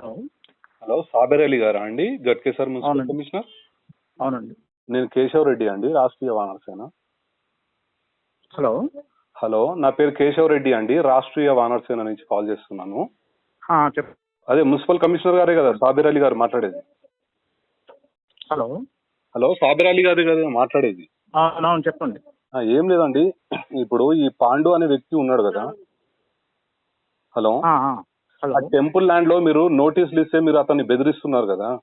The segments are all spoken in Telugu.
హలో హలో సాబెర్ అలీ గారా అండి? గట్కేసర్ మున్సిపల్. కమిషనర్? అవునండి. నేను కేశవ్ రెడ్డి అండి రాష్ట్రీయ వానరసేన. హలో. హలో నా పేరు కేశవ్ రెడ్డి అండి రాష్ట్రీయ వానరసేన నుంచి కాల్ చేస్తున్నాను. అదే మున్సిపల్ కమిషనర్ గారే కదా సాబిర్ అలీ గారు మాట్లాడేది. హలో. హలో సాబిర్ అలీ గారే కదా మాట్లాడేది. చెప్పండి. ఏం లేదండి ఇప్పుడు ఈ పాండు అనే వ్యక్తి ఉన్నాడు కదా. హలో. ఆ, టెంపుల్ ల్యాండ్లో మీరు నోటీసులు ఇస్తే మీరు అతన్ని బెదిరిస్తున్నారు కదా?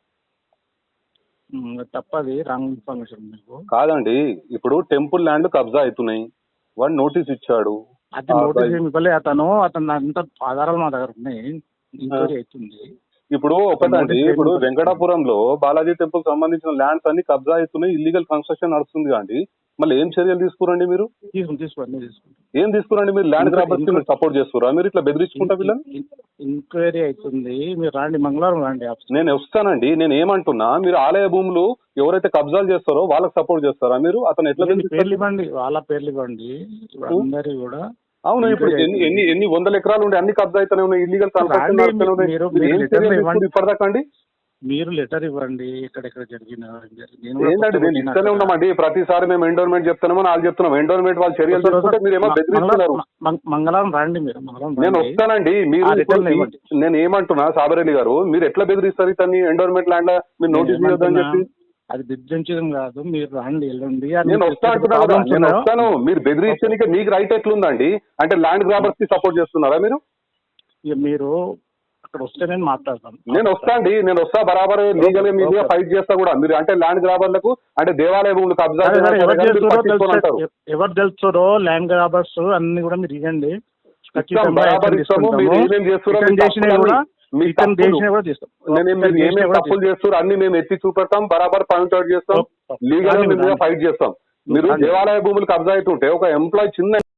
తప్పది రాంగ్ ఇన్ఫర్మేషన్ మీకు. కాదండి ఇప్పుడు టెంపుల్ ల్యాండ్ కబ్జా అవుతున్నాయి. వాడు నోటీస్ ఇచ్చాడు. అది నోటీస్ బై- ఏమి ఇవ్వలే అతను అతను అంత ఆధారాలు మా దగ్గర ఉన్నాయి. ఎంక్వైరీ అవుతుంది. ఇప్పుడు ఒకటండి ఇప్పుడు వెంకటాపురంలో బాలాజీ టెంపుల్ సంబంధించిన ల్యాండ్స్ అన్ని కబ్జా అవుతున్నాయి ఇల్లీగల్ కన్స్ట్రక్షన్ నడుస్తుంది అండి. మళ్ళీ ఏం చర్యలు తీసుకురండి మీరు? ఏం తీసుకురండి మీరు ల్యాండ్ గ్రాబర్స్ మీరు సపోర్ట్ చేస్తురా మీరు ఇట్లా బెదిరించుకుంటా వీళ్ళని? ఎంక్వైరీ అవుతుంది. మీరు రాండి మంగళవారం రండి నేను వస్తానండి నేను ఏమంటున్నా మీరు ఆలయ భూములు ఎవరైతే కబ్జాలు చేస్తారో వాళ్ళకి సపోర్ట్ చేస్తారా మీరు? అతను ఎట్లా పేర్లు ఇవ్వండి వాళ్ళ పేర్లు ఇవ్వండి అందరి కూడా అవును ఇప్పుడు ఎన్ని ఎన్ని ఎన్ని వందల ఎకరాలు ఉండే అన్ని కబ్జా అయితేనే ఉన్నాయి ఇల్లీగల్ నడుస్తూనే ఉన్నాయి. మీరు- లెటర్ ఇవ్వండి ఎక్కడెక్కడ జరిగిన ఏంటంటే నేను ఇస్తూనే. ఉన్నామండి ప్రతిసారి మేము ఎండోర్మెంట్ చెప్తున్నామో వాళ్ళు చెప్తున్నాం ఎండోర్మెంట్ వాళ్ళు చర్యలు తీసుకుంటే మీరు ఏమో బెదిరిస్తున్నారు మంగళవారం రండి మీరు నేను. వస్తానండి మీరు నేను ఏమంటున్నా సాబరెడ్డి గారు మీరు ఎట్లా బెదిరిస్తారు ఇతన్ని ఎండోర్మెంట్ ల్యాండ్ మీరు నోటీస్ ఇవ్వద్దని చెప్పి అది బెదిరించడం కాదు మీరు రండి వెళ్ళండి నేను వస్తా అంటున్నా కదా నేను వస్తాను. మీరు బెదిరించడానికి మీకు రైట్ ఎట్లుందండి? అంటే ల్యాండ్ గ్రాబర్స్కి సపోర్ట్ చేస్తున్నారా మీరు? ఇక మీరు అక్కడ వస్తే నేను మాట్లాడతాను. నేను వస్తా అండి నేను వస్తా బరాబర్ లీగల్ మీ మీద ఓకే. ఫైట్ చేస్తా కూడా. మీరు అంటే ల్యాండ్ గ్రాబర్లకు అంటే దేవాలయ భూములు కబ్జా ఎవరు తెలుస్తారో ల్యాండ్ గ్రాబర్స్ అన్ని కూడా మీరు ఇవ్వండి. ఖచ్చితంగా బరాబర్ ఇస్తాము మీరు తప్పులు ఏమేమి చేస్తారు అన్ని మేము ఎత్తి చూపెడతాం బరాబర్ పాయింట్ అవుట్ చేస్తాం. లీగల్. ఫైట్ చేస్తాం మీరు. దేవాలయ భూములు కబ్జా అవుతుంటే ఒక ఎంప్లాయ్ చిన్న